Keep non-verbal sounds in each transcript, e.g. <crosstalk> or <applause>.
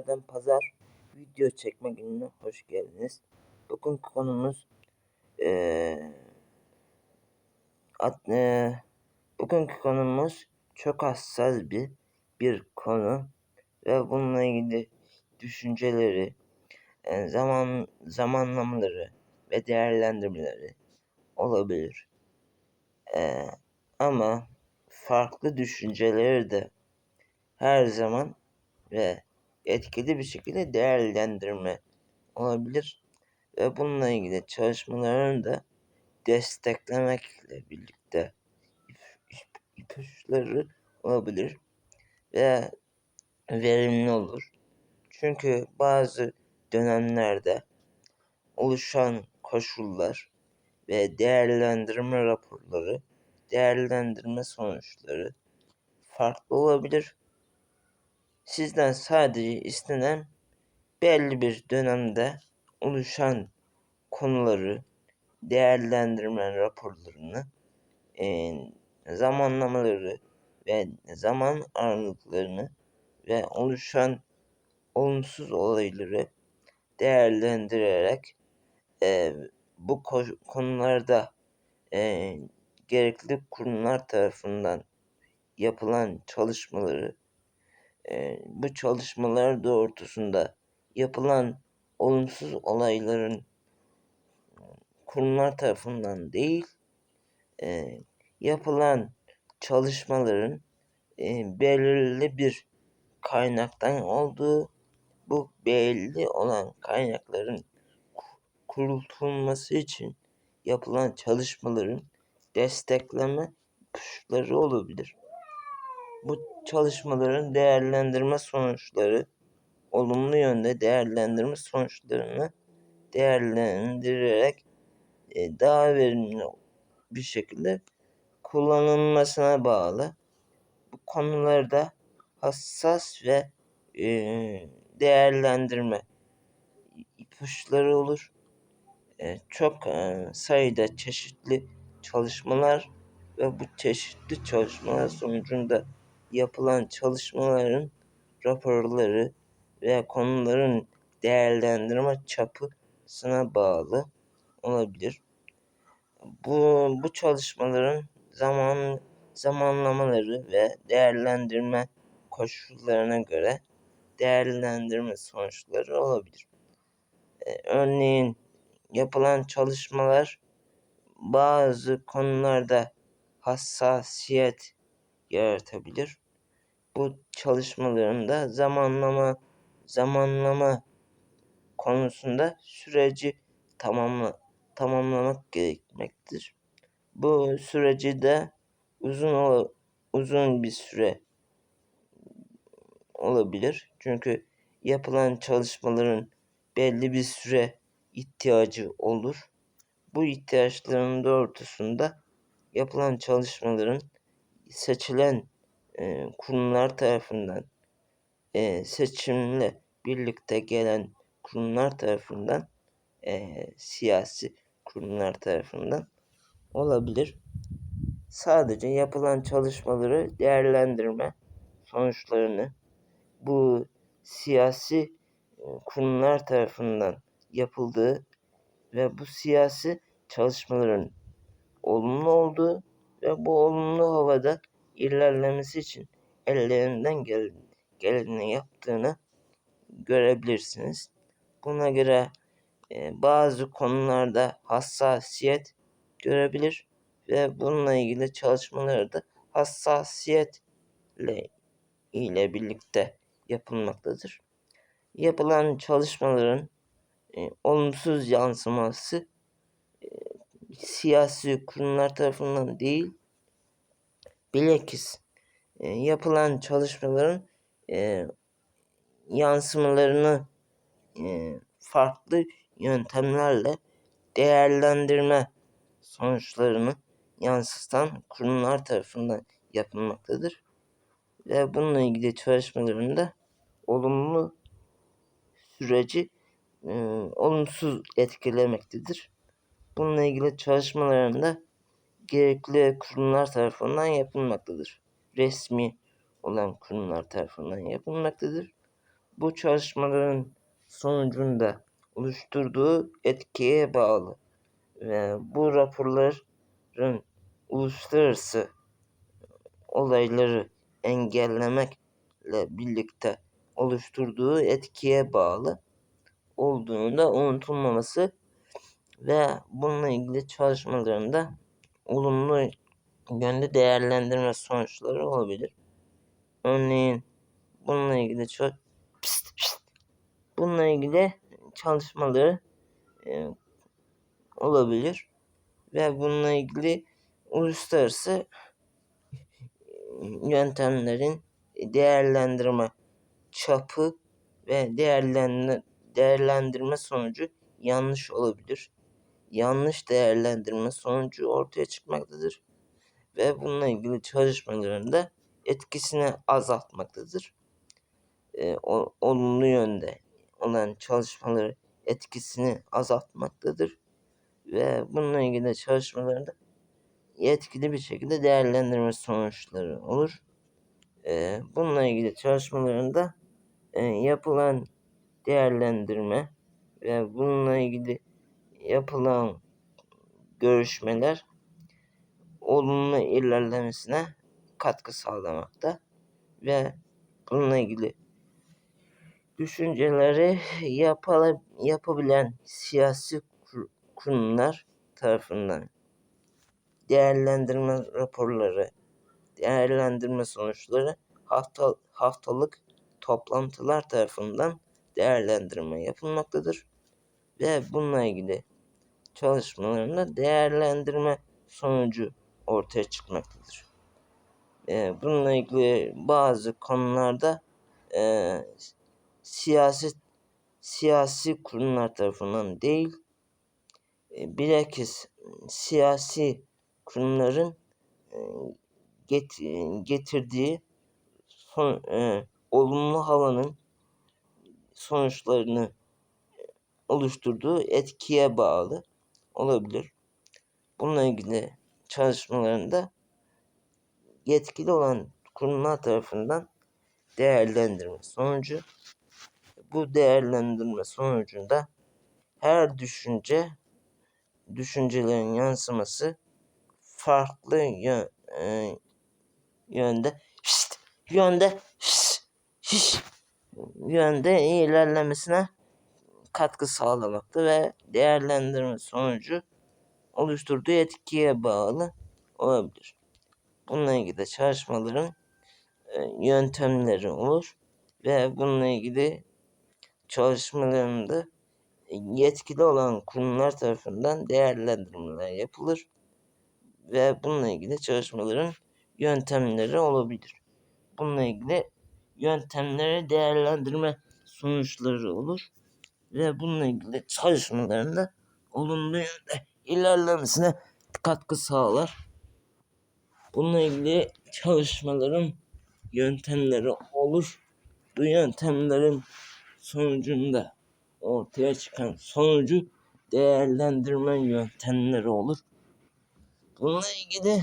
günlerden pazar video çekme gününe hoş geldiniz. Bugün konumuz eee ad, eee, bugünkü konumuz çok hassas bir bir konu ve bununla ilgili düşünceleri, e, zaman zamanlamaları ve değerlendirmeleri olabilir. Eee, ama farklı düşünceleri de her zaman ve etkili bir şekilde değerlendirme olabilir. Ve bununla ilgili çalışmalarını da desteklemekle birlikte ipuçları olabilir ve verimli olur. Çünkü bazı dönemlerde oluşan koşullar ve değerlendirme raporları, değerlendirme sonuçları farklı olabilir. Sizden sadece istenen belli bir dönemde oluşan konuları, değerlendirme raporlarını, e, zamanlamaları ve zaman aralıklarını ve oluşan olumsuz olayları değerlendirerek e, bu konularda e, gerekli kurumlar tarafından yapılan çalışmaları bu çalışmalar doğrultusunda yapılan olumsuz olayların kurumlar tarafından değil e, yapılan çalışmaların e, belirli bir kaynaktan olduğu bu belli olan kaynakların kurulması için yapılan çalışmaların destekleme kuşları olabilir. Bu çalışmaların değerlendirme sonuçları olumlu yönde değerlendirme sonuçlarını değerlendirerek e, daha verimli bir şekilde kullanılmasına bağlı. Bu konularda hassas ve e, değerlendirme ipuçları olur. E, çok e, sayıda çeşitli çalışmalar ve bu çeşitli çalışmalar sonucunda yapılan çalışmaların raporları veya konuların değerlendirme çapısına bağlı olabilir. Bu, bu çalışmaların zaman zamanlamaları ve değerlendirme koşullarına göre değerlendirme sonuçları olabilir. Ee, örneğin yapılan çalışmalar bazı konularda hassasiyet yaratabilir. Bu çalışmalarında zamanlama zamanlama konusunda süreci tamamla, tamamlamak gerekmektedir. Bu süreci de uzun uzun bir süre olabilir. Çünkü yapılan çalışmaların belli bir süre ihtiyacı olur. Bu ihtiyaçların doğrultusunda yapılan çalışmaların seçilen e, kurumlar tarafından e, seçimle birlikte gelen kurumlar tarafından e, siyasi kurumlar tarafından olabilir. Sadece yapılan çalışmaları değerlendirme sonuçlarını bu siyasi kurumlar tarafından yapıldığı ve bu siyasi çalışmaların olumlu olduğu ve bu olumlu havada ilerlemesi için ellerinden gel geleni yaptığını görebilirsiniz. Buna göre e, bazı konularda hassasiyet görebilir ve bununla ilgili çalışmaları da hassasiyetle ile birlikte yapılmaktadır. Yapılan çalışmaların e, olumsuz yansıması e, siyasi kurumlar tarafından değil, bilakis e, yapılan çalışmaların e, yansımalarını e, farklı yöntemlerle değerlendirme sonuçlarını yansıtan kurumlar tarafından yapılmaktadır. Ve bununla ilgili çalışmalarında olumlu süreci e, olumsuz etkilemektedir. Bununla ilgili çalışmalarında gerekli kurumlar tarafından yapılmaktadır. Resmi olan kurumlar tarafından yapılmaktadır. bu çalışmaların sonucunda oluşturduğu etkiye bağlı ve bu raporların uluslararası olayları engellemekle birlikte oluşturduğu etkiye bağlı olduğunu da unutulmaması ve bununla ilgili çalışmalarında olumlu yönde değerlendirme sonuçları olabilir. Örneğin bununla ilgili çok pist, pist, bununla ilgili çalışmaları e, olabilir ve bununla ilgili uluslararası yöntemlerin değerlendirme çapı ve değerlendirme, değerlendirme sonucu yanlış olabilir. Yanlış değerlendirme sonucu ortaya çıkmaktadır ve bununla ilgili çalışmalarında etkisini azaltmaktadır. E, o, olumlu yönde olan çalışmaları etkisini azaltmaktadır ve bununla ilgili çalışmalarında yetkili bir şekilde değerlendirme sonuçları olur. E, bununla ilgili çalışmalarında e, yapılan değerlendirme ve bununla ilgili yapılan görüşmeler olumlu ilerlemesine katkı sağlamakta ve bununla ilgili düşünceleri yapala, yapabilen siyasi kur, kurumlar tarafından değerlendirme raporları, değerlendirme sonuçları hafta, haftalık toplantılar tarafından değerlendirme yapılmaktadır ve bununla ilgili çalışmalarında değerlendirme sonucu ortaya çıkmaktadır. E, bununla ilgili bazı konularda e, siyasi siyasi kurumlar tarafından değil, e, bilakis siyasi kurumların e, get, getirdiği son, e, olumlu havanın sonuçlarını oluşturduğu etkiye bağlı olabilir. Bununla ilgili çalışmalarında yetkili olan kurumlar tarafından değerlendirme sonucu bu değerlendirme sonucunda her düşünce düşüncelerin yansıması farklı yö, e, yönde şişt, yönde şişt, şişt, yönde ilerlemesine katkı sağlamakta ve değerlendirme sonucu oluşturduğu etkiye bağlı olabilir. Bununla ilgili çalışmaların e, yöntemleri olur ve bununla ilgili çalışmalarında yetkili olan kurumlar tarafından değerlendirmeler yapılır ve bununla ilgili çalışmaların yöntemleri olabilir. Bununla ilgili yöntemleri değerlendirme sonuçları olur ve bununla ilgili çalışmalarında olumlu yönde ilerlemesine katkı sağlar. Bununla ilgili çalışmaların yöntemleri olur. Bu yöntemlerin sonucunda ortaya çıkan sonucu değerlendirme yöntemleri olur. Bununla ilgili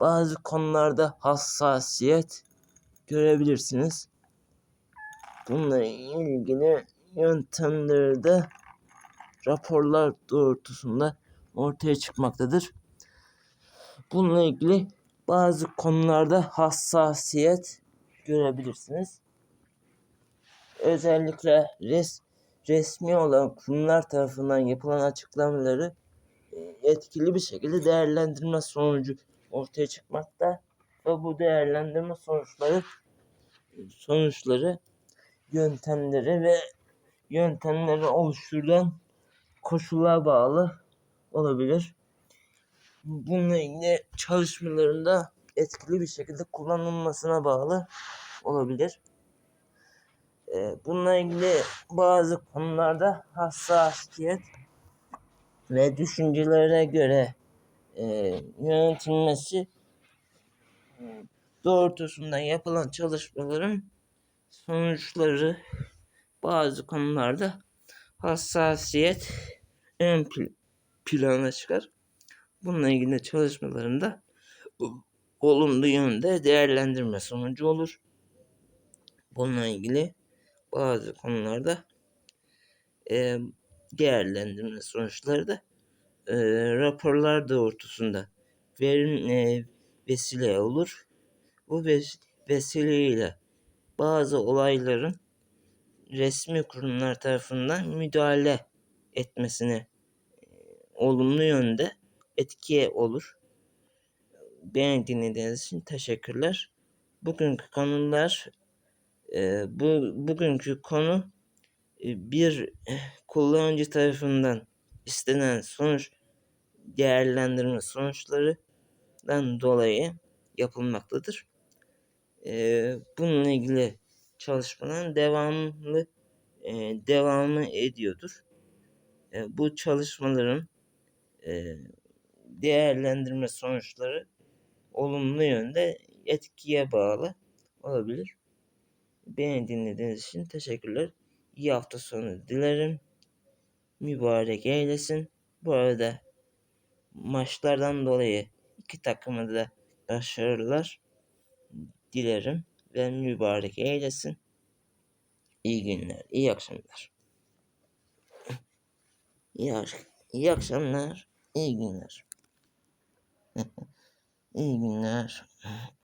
bazı konularda hassasiyet görebilirsiniz. Bununla ilgili yöntemleri de raporlar doğrultusunda ortaya çıkmaktadır. Bununla ilgili bazı konularda hassasiyet görebilirsiniz. Özellikle res, resmi olan kurumlar tarafından yapılan açıklamaları e, etkili bir şekilde değerlendirme sonucu ortaya çıkmakta ve bu değerlendirme sonuçları sonuçları yöntemleri ve yöntemleri oluşturulan koşullara bağlı olabilir. Bununla ilgili çalışmalarında etkili bir şekilde kullanılmasına bağlı olabilir. Ee, bununla ilgili bazı konularda hassasiyet ve düşüncelere göre e, yönetilmesi doğrultusunda yapılan çalışmaların sonuçları bazı konularda hassasiyet ön plana çıkar. Bununla ilgili çalışmalarında olumlu yönde değerlendirme sonucu olur. Bununla ilgili bazı konularda e, değerlendirme sonuçları da e, raporlar doğrultusunda verim e, vesile olur. Bu ves vesileyle bazı olayların resmi kurumlar tarafından müdahale etmesine e, olumlu yönde etkiye olur. Beni dinlediğiniz için teşekkürler. Bugünkü konular e, bu bugünkü konu e, bir eh, kullanıcı tarafından istenen sonuç değerlendirme sonuçlarından dolayı yapılmaktadır. E, bununla ilgili çalışmaların devamlı e, devamı ediyordur. E, bu çalışmaların e, değerlendirme sonuçları olumlu yönde etkiye bağlı olabilir. Beni dinlediğiniz için teşekkürler. İyi hafta sonu dilerim. Mübarek eylesin. Bu arada maçlardan dolayı iki takıma da başarılar dilerim ve mübarek eylesin. İyi günler, iyi akşamlar. İyi, ak- iyi akşamlar, iyi günler. <laughs> iyi günler.